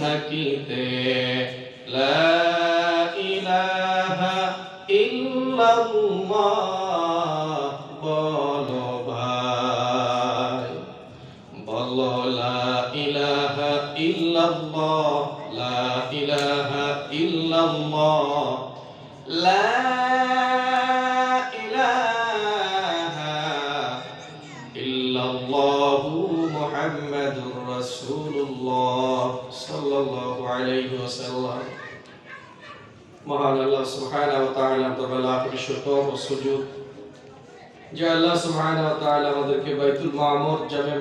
থাকিতে লা ইলাহা ইল্লাল্লাহ বলো ভাই। বলো লা ইলাহা ইল্লাল্লাহ লা ইলাহা ইল্লাল্লাহ লা ইল্লাল্লাহু মুহাম্মাদুর রাসূলুল্লাহ সাল্লাল্লাহু আলাইহি ওয়াসাল্লাম মহান আল্লাহ সুবহানাহু ওয়া তাআলা দরবারে লাখ শুকর ও সুজুদ যে আল্লাহ সুবহানাহু ওয়া তাআলা আমাদেরকে বাইতুল মামুর জামে